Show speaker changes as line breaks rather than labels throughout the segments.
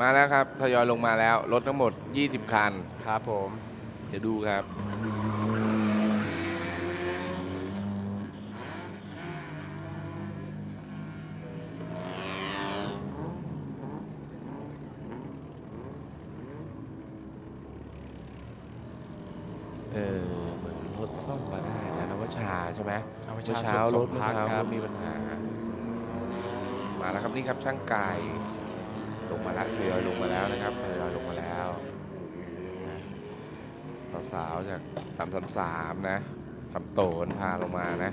มาแล้วครับทยอยลงมาแล้ว รถทั้งหมด 20 คัน
ครับผม
เดี๋ยวดูครับเออเหมือนรถซ่อมมาได้นะนวชาใช่ไหม
เอา
เมื่
เช้า
อเช้ารถ
ส
เมื่
ม
อ
พัก
เช้า
ค
ร
รับ
ถมีปัญหา มาแล้วครับนี่ครับช่างกายลง มาแล้วทยอยลงมาแล้วนะครับทยอยลงมาแล้วสาวๆจากสามสามสามนะสำโตนพาลงมานะ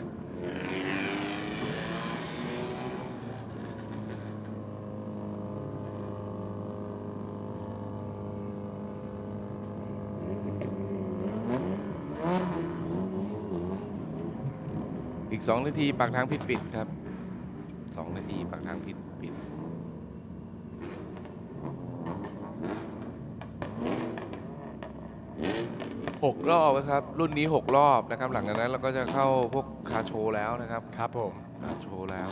อีกสองนาทีปากทางปิดปิดครับสองนาทีปากทางปิดปิดหก รอบนะครับ รุ่นนี้หกรอบนะครับ หลังจากนั้นเราก็จะเข้าพวกคาร์โชว์แล้วนะครับ
ครับผม
คาร์โชว์แล้ว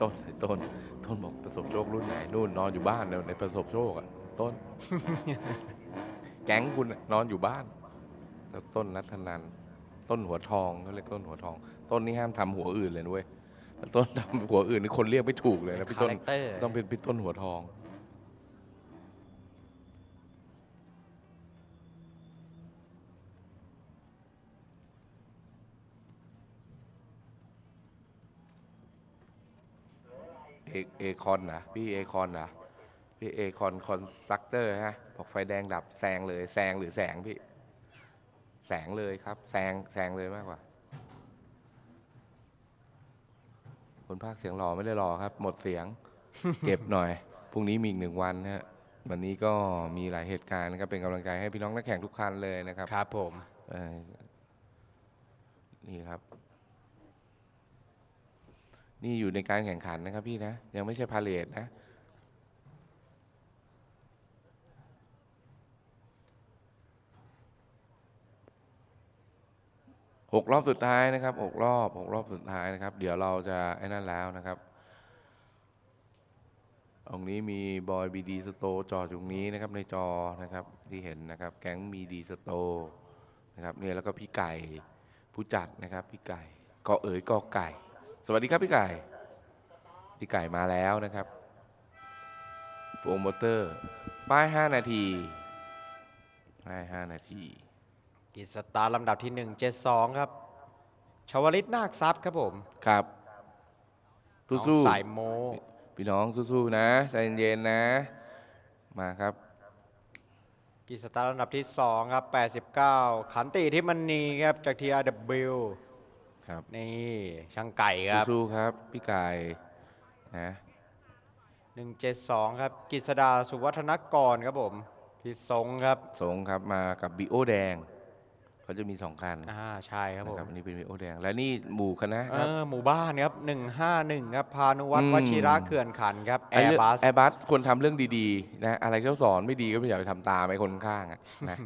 ต้นไอ้ต้นต้นบอกประสบโชครุ่นไหนนู่นนอนอยู่บ้านในในประสบโชคอะต้น แก๊งคุณอะนอนอยู่บ้านแล้วต้นรัตนัน ต้นหัวทองเขาเรียกต้นหัวทอง ต้นนี่ห้ามทำหัวอื่นเลยด้วยถ้าต้นทำหัวอื่นนี่คนเรียกไม่ถูกเลยนะพี่
คา
ต้น
แรคเตอร์
ต้องเป็นพี่ต้นหัวทอง เอเอคอนนะพี่เอคอนนะพี่เอคอนคอนสตรักเตอร์ฮะบอกไฟแดงดับแซงเลยแซงหรือแสงพี่ แสงเลยครับแซงแซงเลยมากกว่าคนภาคเสียงหล่อไม่ได้หล่อครับ หมดเสียง เก็บหน่อยพรุ่งนี้มีอีกหนึ่งวันนะฮะวันนี้ก็มีหลายเหตุการณ์นะครับเป็นกำลังใจให้พี่น้องนักแข่งทุกคันเลยนะครับ
ครับผม
เอ่อนี่ครับ นี่อยู่ในการแข่งขันนะครับพี่นะ ยังไม่ใช่พาเลทนะ หกรอบสุดท้ายนะครับหกรอบหกรอบสุดท้ายนะครับ เดี๋ยวเราจะไอ้นั่นแล้วนะครับตรงนี้มีบอยบีดีสโตจอตรงนี้นะครับในจอนะครับที่เห็นนะครับ แก๊งมีดีสโตนะครับเนี่ยแล้วก็พี่ไก่ผู้จัดนะครับ พี่ไก่กอเอ๋ยกอไก่ สวัสดีครับพี่ไก่ พี่ไก่มาแล้วนะครับโปรโมเตอร์ ป้าย 5 นาทีป้าย5นาที
กิจสตาร์ลำดับที่ 172 ครับชาวลิตนาคทรัพย์ครับผม
ครับ
น้อง
สู้
สายโม
ๆพี่น้องสู้ๆนะใจเย็นๆนะ มาครับ
กิจสตาร์ลำดับที่ 2 ครับ 89 ขันติทิมณีครับ จาก TRW
ครับ
นี่ช่างไก่ครับ
สู้ๆครับ พี่ไก่นะ
172 ครับกิษดาสุวัฒนกรครับผม พี่ทรงครับ
สงครับมากับบีโอแดง เขาจะมีสองคัน
อ่าใช่ครับผ
นะ
ม
ครับอันนี้เป็นบีโอแดง และนี่หมู่คณะ
เอ
ครับ
อหมู่บ้านครับ 151 ครับ พานุวัฒ
อื
น์
ม
วชิระเขื่อนขันธ์ครับแอ
ไอ้
ร์
เรื่อง
บัส
แอร์บัสควรทำเรื่องดีๆนะอะไรที่เขาสอนไม่ดีก็ไม่อยากไปทำตามไอ้คนข้างๆอะนะ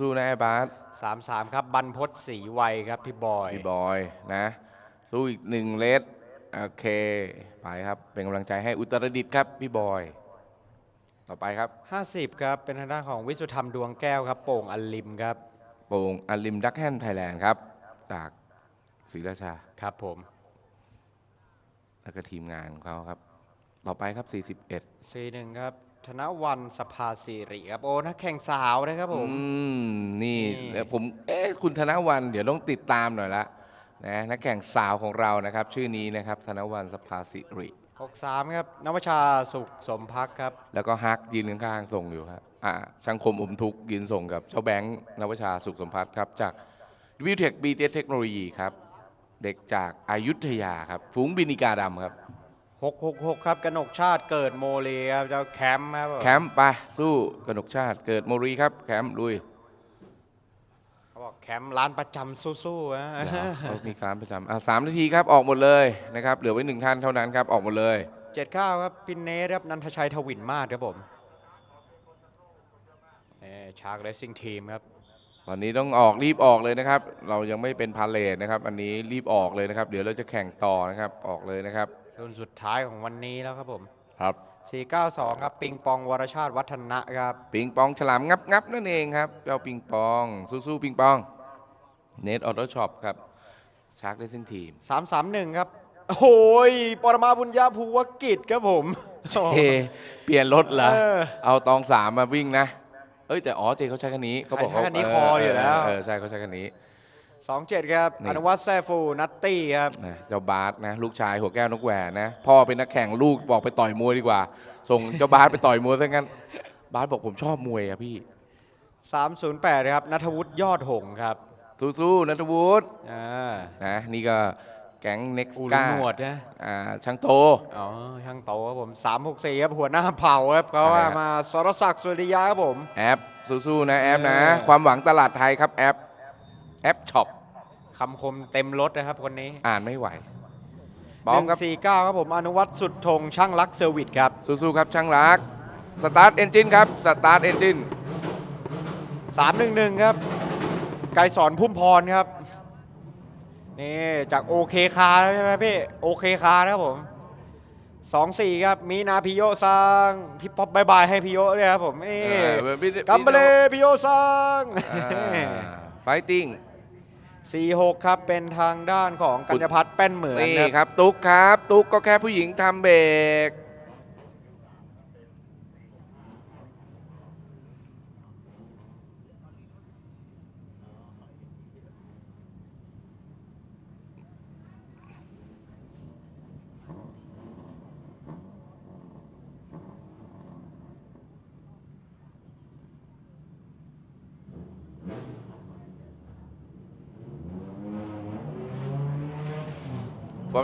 สู้ๆนะแอร์บัส
33 ครับ บรรพศศรีวัยครับ พี่บอย
พี่บอยนะ สู้อีกหนึ่งเลสโอเค ไปครับเป็นกำลังใจให้อุตรดิตถ์ครับพี่บอย ต่อไปครับ
50 ครับ เป็นทางด้านของวิสุธรรมดวงแก้วครับ โป่งอัลลิมครับ
โป่งอลิมดักแฮนไทยแลนด์ครับ จากศรีราชา
ครับผม
แล้วก็ทีมงานของเขาครับ ต่อไปครับ 41
41ครับ ธนวันสภาสิริครับ โอ้นักแข่งสาวนะครับผม
อืม นี่
นี่
แล้วผมเอ๊ะคุณธนวันเดี๋ยวต้องติดตามหน่อยละนะนักแข่งสาวของเรานะครับ ชื่อนี้นะครับ ธนวันสภาสิริ
63ครับนวชาสุขสมพักครับ
แล้วก็ฮักยืนข้างๆส่งอยู่ครับอ่าช่างคมอมทุกข์ยืนส่งกับเจ้าแบงค์นวชาสุขสมพัฒน์ครับจากวิวเทคบีเเทคโนโลยีครับ เด็กจากอายุทยาครับ ฝูงบินิกาดำครับ
666ครับกนกชาติเกิดโมเลครับเจ้าแคมป์ครับผม
แคมป์ไปสู้กนกชาติเกิดโมรีครับ แคมป์ลุย
เขาบอกแคมป์ร้านประจำสู้ๆนะ
เหรอเขามีคลานประจำอ่าสามนาทีครับออกหมดเลยนะครับเหลือไว้หนึ่งท่านเท่านั้นครับออกหมดเลย
เจ็ดข้าวครับปินเนสครับนันทชัยทวินมาศครับผมชาร์กเรซิ่งทีมครับ
ตอนนี้ต้องออกรีบออกเลยนะครับ เรายังไม่เป็นพาเลทนะครับ อันนี้รีบออกเลยนะครับ เดี๋ยวเราจะแข่งต่อนะครับออกเลยนะครับ
รุ่นสุดท้ายของวันนี้แล้วครับผม
ครับ
492ครับปิงปองวรชาติวัฒนะครับ
ปิงปองฉลามงับงับนั่นเองครับเจ้าปิงปองสู้ๆปิงปองเน t ออโต้ช็อปครับชาร์กเลสซิ่งทีม
331ครับโอ้ยปรมาบุญญาภูวกิจครับผม
เจเปลี่ยนรถเหรอ
เออ
เอาตองสามมาวิ่งนะ เอ้ยแต่อ๋อเจเขาใช้คันนี้เขาบอกเขา
ใช้คันนี้คออยู่แล้ว
เออใช่เขาใช้คันนี้
27ครับ
นี่
อนุวัฒน์แซ่ฟูนัตตี้ครับ
นะเจ้าบาสนะลูกชายหัวแก้วนกแหวนนะพ่อเป็นนักแข่งลูกบอกไปต่อยมวยดีกว่า ส่งเจ้าบาสไปต่อยมวยซะงั้น บาสบอกผมชอบมวยอะพี่
308ครับนัทวุฒิยอดหงส์ครับ
สู้ๆนัทวุฒิ
อ่า
นะนี่ก็แก๊งเน็ก
อู
ซ์
รุ
ก้า
หนวดนะ
อ่าช่างโต
อ๋อช่างโตครับผม 364ครับหัวหน้าเผ่าครับเขาว่า
ใช่ครับ
มาสรศักดิ์สุริยาครับผม
แอปสู้ๆนะแอปนะ
เออ
ความหวังตลาดไทยครับแอป แอปช็อป
คำคมเต็มรถนะครับคนนี้
อ่านไม่ไหวพร้อมครับ
149ครับผมอนุวัฒน์สุดธงช่างรักเซอร์วิสครับ
สู้ๆครับช่างรักสตาร์ทเอนจินครับสตาร์ทเอนจิน
311ครับไกรสอนพุ่มพรครับนี่จากโอเคคาใช่ไหมพี่โอเคคานะครับผม24ครับมีนาพิโยซังพี่ป๊อปบายบายให้พิโยด้วยครับผมนี่กัมเบเลพิโยซัง
ไฟติ้ง
46 ครับ เป็นทางด้านของกัญญพัฒน์แป้นเหมือน
นี่
ครับ
ครับตุ๊กครับ ตุ๊กก็แค่ผู้หญิงทำเบรก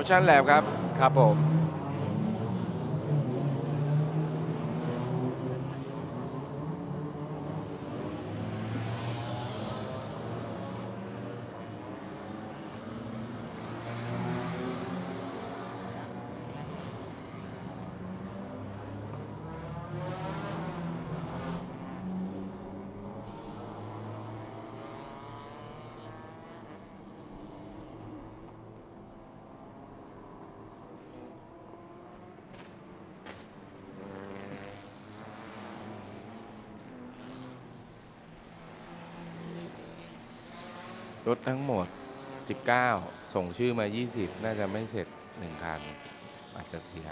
ชั่นแลบครับ
ครับผม
รถทั้งหมด 19 ส่งชื่อมา 20 น่าจะไม่เสร็จหนึ่งคัน อาจจะเสีย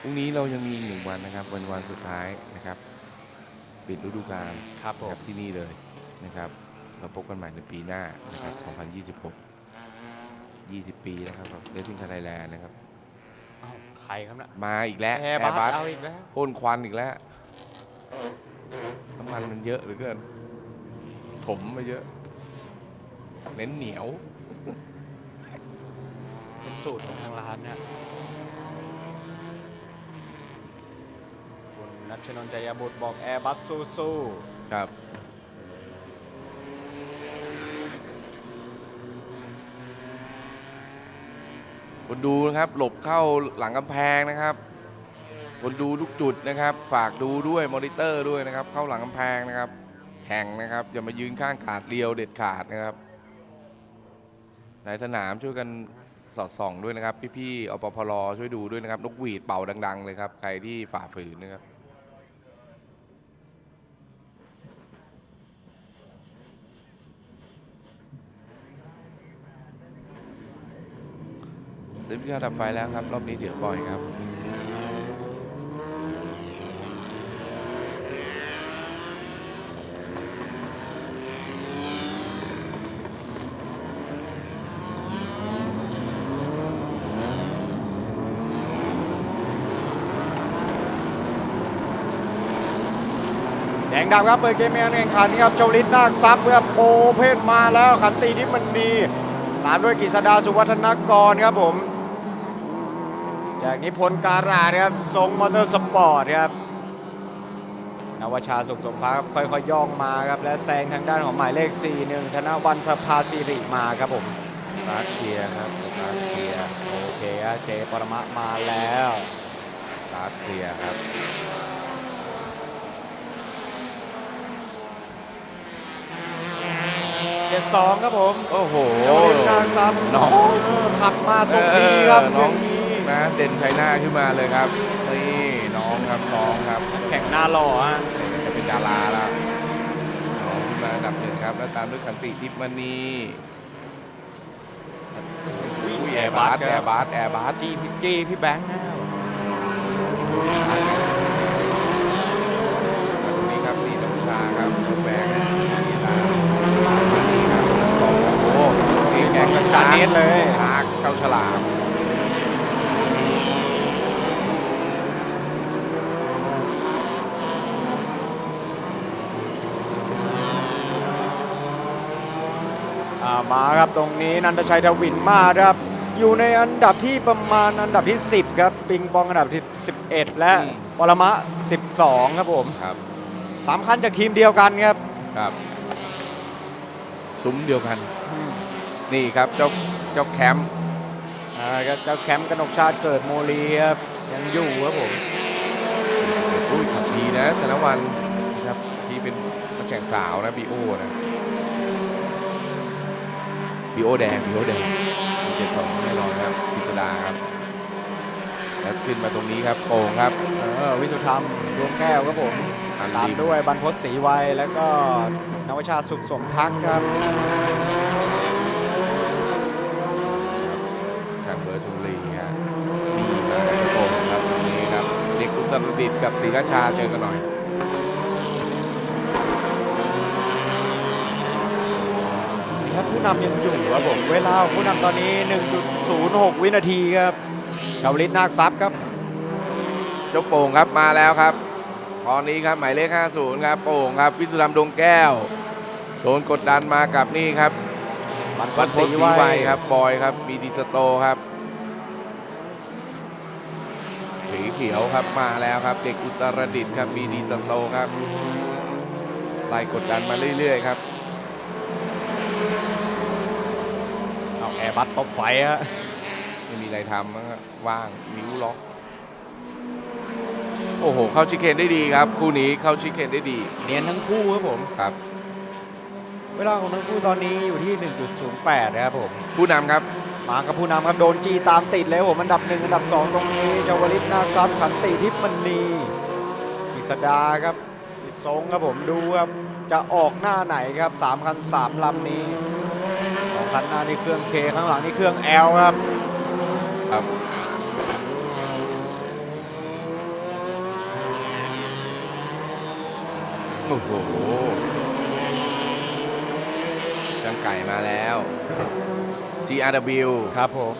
พรุ่งนี้เรายังมีอีกหนึ่งวันนะครับ วันวันสุดท้ายนะครับ ปิดฤดูกาล
ครับผ
นะค
ม
รับที่นี่เลยนะครับ เราพบกันใหม่ในปีหน้านะครับ 2026 20 ปีแล้วครับเดซิ่งไทยแลนด์นะครับ
เอ้าใครครับนะ
มาอีกแล้ว
แอร์บัสเอาอีกแล้ว
พ่นควันอีกแล้ว น้ำมันมันเยอะเหลือเกิน ถมมาเยอะ เน้นเหนียว
เป็นสูตรของทางร้านนะคุณนัชนนท์จยบุตรบอกแอร์บัสสู้
ครับ คนดูนะครับ หลบเข้าหลังกำแพงนะครับ คนดูทุกจุดนะครับ ฝากดูด้วย มอนิเตอร์ด้วยนะครับ เข้าหลังกำแพงนะครับ แข่งนะครับ อย่ามายืนข้างขาดเรียวเด็ดขาดนะครับ ในสนามช่วยกันสอดส่องด้วยนะครับ พี่ๆอปพลช่วยดูด้วยนะครับนกหวีดเป่าดัง ๆ เลยครับ ใครที่ฝ่าฝืนนะครับเซฟที่ดับไฟแล้วครับ รอบนี้เดี๋ยวปล่อยครับ
ดงดำครับเปิดเกมการแข่งขันครับเจ้าลิศนาคซับครับโอเพนมาแล้วขันตีที่มันดีตามด้วยกฤษดาสุวัฒนกรครับผม จากนิพนธ์การาครับทรงมอเตอร์สปอร์ตครับนวชาสุขสมภาครับค่อยๆย่องมาครับและแซงทางด้านของหมายเลข 4 1 ธนวันสภาสิริมาครับผม
ร์ทเคลียร์ครับร์ทเคลียร์
โอเคครับเจปรมะมาแล้ว
ร์ทเคลียร์ครับ
72ครับผม
โอ้โห
โจลินนาซับ
น้อง
ขับมาส่งดีครับ
เออน้อง
ย่านี้
นะ เด่นชัยนาทขึ้นมาเลยครับนี่น้องครับน้องครับ
แข่งหน้าหล่อฮะ
จะเป็นดาราแล้วน้องขึ้นมาอันดับหนึ่งครับ แล้วตามด้วยขันติทิพย์มณีอุ้ยแอร์บัสแอร์บัสแอร์บัส
จีพี่จีพี่แบงค์นะ
ตรงนี้ครับนี่น้ำชาครับน้องแบงค์นี่ลานี่ครับน้องครับโอ้โหนี่แก งกระ
จา
ชาน
เนสเลย
ชากเจ้าฉลาม
อ่ามาครับตรงนี้นันทชัยทวินมาครับ อยู่ในอันดับที่ประมาณอันดับที่ 10 ครับ ปิงปองอันดับที่ 11 และปรมะ 12 ครับผม
ครับ
สามคันจากทีมเดียวกันครับ
ครับ ซุ้มเดียวกัน นี่ครับเจ้าเจ้าแคมป์
อ่าครับเจ้าแคมป์กนกชาติเกิดโมลีครับยังอยู่ครับผม
อุ้ยขับดีนะธนวันนะครับที่เป็นนักแข่งสาวนะบีโอนะบีโอแดงบีโอแดงเจ็ดสองแน่นอนครับพิสดาครับแล้วขึ้นมาตรงนี้ครับโป่งครับ
เออวิสุธรรมดวงแก้วครับผม
อัน
ตาม
ดี
ด้วยบรรพตศรีวัยแล้วก็นวชาติสุขสมพักดิ์ครับ
ทางเบอร์ทุรีฮะนี่มาโป่งครับตรงนี้ครับ เด็กอุตรดิตถ์กับศรีราชาเจอกันหน่อย
นี่ครับผู้นำยังอยู่ครับผมเวลาของผู้นำตอนนี้ 1.06 วินาทีครับชาวลิตนาคทรัพย์ครับ
เจ้าโป่งครับมาแล้วครับ ตอนนี้ครับหมายเลข 50 ครับโป่งครับวิสุทธรรมดวงแก้ว โดนกดดันมากับนี่ครับ
บรรพ
วั
ต
ด
ศ
โพ
รี
ธิ์ศรี
วั
ไวย
ย
ครับบอยครับมีดีสโตครับสี เขียวครับมาแล้วครับ เด็กอุตรดิตถ์ครับมีดีสโตครับไล่กดดันมาเรื่อยๆครับ
เอาแอร์บัสตบไฟฮะ
ไม่มีอะไรทำมั้งครับว่างนิ้วล็อก โอ้โห เข้าชิคเคนได้ดีครับ คู่นี้เข้าชิคเคนได้ดี
เนียนทั้งคู่ครับผม
ครับ
เวลาของทั้งคู่ตอนนี้อยู่ที่ 1.08 นะครับผม
ผู้นำครับ
มากับผู้นำครับโดนจีตามติดเลยครับผมอันดับหนึ่งอันดับสองตรงนี้ชาวลิตนาคทรัพย์ขันติทิพมณีกิษดาครับกิทรงครับผมดูครับจะออกหน้าไหนครับสามคันสามลำนี้สองคันหน้านี่เครื่องเคข้างหลังนี่เครื่องแอลครับ
ครับโอ้โหจังไก่มาแล้ว GRW
ครับผม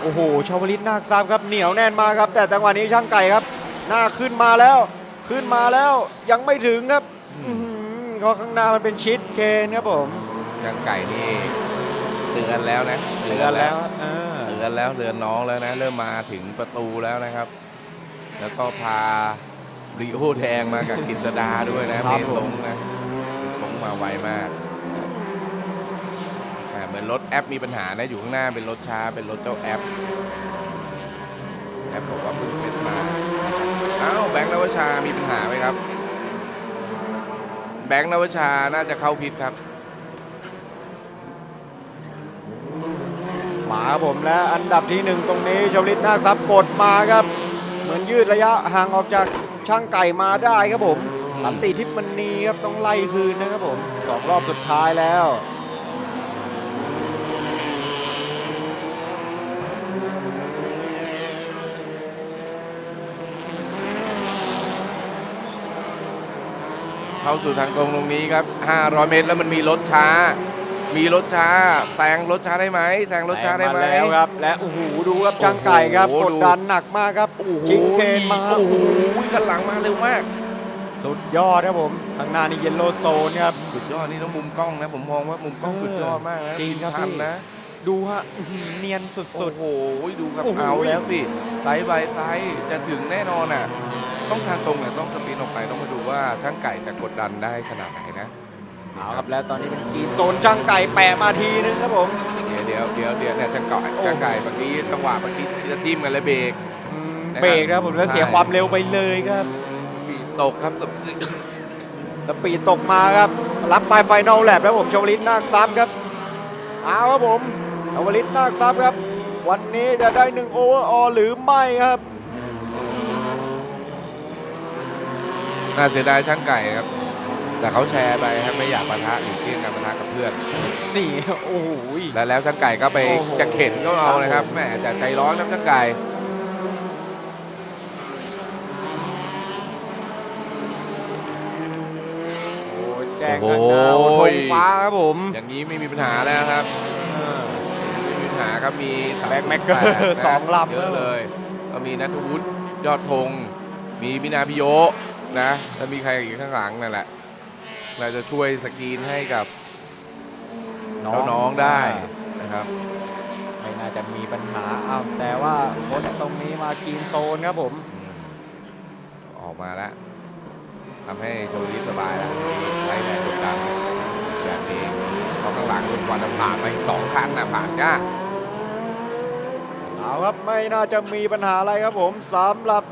โอ้โห ชาวลิตนาคทรัพย์ครับเหนียวแน่นมากครับ แต่จังหวะนี้ช่างไก่ครับ หน้าขึ้นมาแล้ว ขึ้นมาแล้วยังไม่ถึงครับ
อืม
อื้อหือเพราะข้างหน้ามันเป็นชิดเคนครับผม
จังไก่นี่เตือนแล้วนะ
เตือนแล้วเออ
เตือนแล้วเตือนน้องแล้วนะ เริ่มมาถึงประตูแล้วนะครับ แล้วก็พา ริโอแทงมากับกฤษดาด้วยนะ
ครั
เม
บผม
สงนะเมสงมาไวมากอ่าเหมือนรถแอปมีปัญหานะอยู่ข้างหน้าเป็นรถช้าเป็นรถเจ้าแอปแอปบอกว่าเพิ่งเสร็จมาอ้าวแบงค์นวชามีปัญหาไหมครับ แบงค์นวชาน่าจะเข้าพิษครับ
หมาครับผมและอันดับที่หนึ่งตรงนี้ชาวลิตนาคทรัพย์กดมาครับ เหมือนยืดระยะห่างออกจาก ช่างไก่มาได้ครับผมสันติทิพย์มณีครับต้องไล่คืนนะครับผมสองรอบสุดท้ายแล้ว
เข้าสู่ทางตรงตรงนี้ครับ 500 เมตรแล้วมันมีรถช้า มีรถช้าแซงรถช้าได้ไหมแซงรถช้าได้ไหม
แซงแล้วครับ และโอ้โหดูครับช่างไก่ครับ
โอ้โห
กดดันหนักมากครับ
โอ้โห
ชิงเคนมา
โอ้โหกันหลังมาเร็วมาก
สุดยอดครับผมข้างหน้านี่เยลโลโซนครับ
สุดยอดนี่ต้องมุมกล้องนะ ผมมองว่ามุมกล้อง
เออ
สุดยอดมากนะ
จริงครับ
ทัน
พี่
นะ
ดูฮะอื้อหือเนียนสุ
โอ้
ด
โหดูครับ
โอ้โห
เอาแล้วสิไซส์บายไซส์จะถึงแน่นอนอะ ต้องทางตรงเนี่ยต้องสปีนออกไปต้องมาดูว่าช่างไก่จะกดดันได้ขนาดไหนนะ
ๆ เอาครับแล้วตอนนี้เป็นกรีนโซนช่างไก่แปะมาทีนึงครับผม
เดี๋ยวเดี๋ยวเดี๋ยวเดี๋ยวเนี่ยช่างไก่
โอ้
ช่างไก่บางทีจังหวะบางทีจะทิ่มกันเลยเบรก
อืมเบรกนะครับผมแล้วเสียความเร็วไปเลยครับ
ปีดตกครับสปีด
สปีดตกมาครับ รับไปไฟนอลแลบแล้วผมชวลิตนาคซับครับเอาครับผมชวลิตนาคซับครับ วันนี้จะได้หนึ่งโอเวอร์ออหรือไม่ครับ
น่าเสียดายช่างไก่ครับ แต่เขาแชร์ไปครับไม่อยากปะทะหรือเกี่ยงกันปะทะกับเพื่อน
นี่โอ้โห
แล้วแล้วช่างไก่ก็ไป
โอ้โห
จะเข็นก็เอานะครับแหมจะใจร้อนครับช่างไก่
โอ้ยแจ้งกันนะโอ้ธงฟ้าครับผม
อย่างนี้ไม่มีปัญหาแล้วครับไม่มีปัญหาครับมีสา
แบ็คแม็กเกอร์
ปดนะ
สองลำ
เยอะเลย ก็มีนัทวุฒิยอดธงมีมินาพิโยะนะแล้วมีใครอีกข้างหลังนั่นแหละ เราจะช่วยสกรีนให้กับน้องๆได้นะครับ
ไม่น่าจะมีปัญหาอ้าวแต่ว่าคนตรงนี้มากินโซนครับผม
อืมออกมาแล้วทำให้โชลิสบายแล้วใช้แรงกดดันแบบนี้เพราะข้างหลังคุณกว่าจะผ่านไปสองคันนะผ่านยาก
เอาครับไม่น่าจะมีปัญหาอะไรครับผมสำหรับ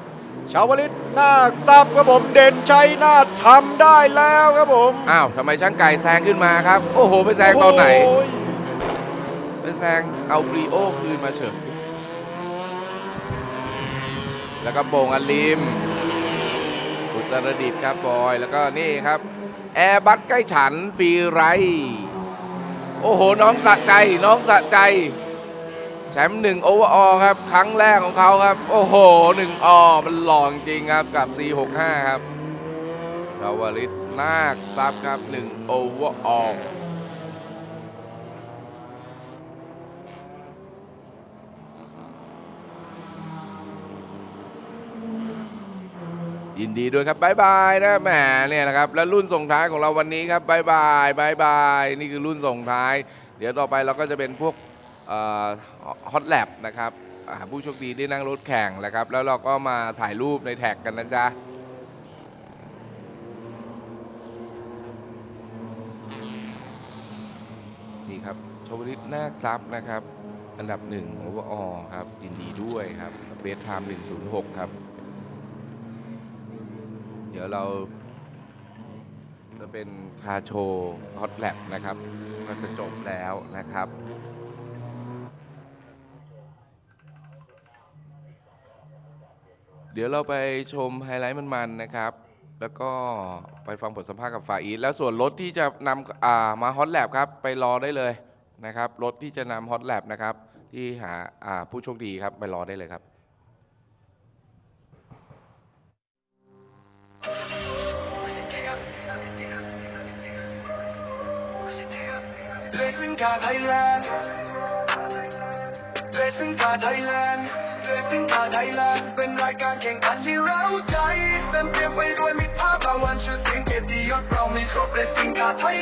ชาวลิตนาคซับครับผมเด่นชัยนาททำได้แล้วครับผม
อ้าวทำไมช่างไก่แซงขึ้นมาครับ โอ้โห ไปแซงตอนไหน
โย
ไปแซงเอาบรีโอคืนมาเฉยแล้วก็โป่งอลิมอุตรดิตถ์ครับบอย แล้วก็นี่ครับ แอร์บัสใกล้ฉันฟรีไรด์โอ้โห น้องสะใจ น้องสะใจ แชมป์หนึ่งโอเวอร์ออครับ ครั้งแรกของเขาครับ โอ้โหหนึ่งออมันหล่อจริงครับกับ C65 ครับชาวลิตนาคซับครับหนึ่งโอเวอร์ออยินดีด้วยครับบายบายนะแหมเนี่ยนะครับแล้วรุ่นส่งท้ายของเราวันนี้ครับบายบายบายบายนี่คือรุ่นส่งท้าย เดี๋ยวต่อไปเราก็จะเป็นพวก ฮอตแลบนะครับผู้โชคดีได้นั่งรถแข่งนะครับ แล้วเราก็มาถ่ายรูปในแท็กกันนะจ๊ะนี่ครับชวลิตนาคซับนะครับ อันดับหนึ่งโอเวอร์ออครับยินดีด้วยครับเบสไทม์106 ครับ เดี๋ยวเราจะเป็นคาโชฮอตแลบนะครับ ก็จะจบแล้วนะครับ เดี๋ยวเราไปชมไฮไลท์มันๆนะครับ แล้วก็ไปฟังบทสัมภาษณ์กับฝ่ายอีทแล้วส่วนรถที่จะนำอ่ามาฮอตแลบครับไปรอได้เลยนะครับรถที่จะนำฮอตแลบนะครับที่หาอ่าผู้โชคดีครับไปรอได้เลยครับ
Racing Car Thailand Racing Car Thailand Racing Car Thailand เเรสิงกาไดแลนเป็นรายการแข่งขันที่เราใจเต็มเปี่ยมไปด้วยมิตรภาพรางวัลชื่อเสียงเกียรติยศเรามีครบ Racing Car Thailand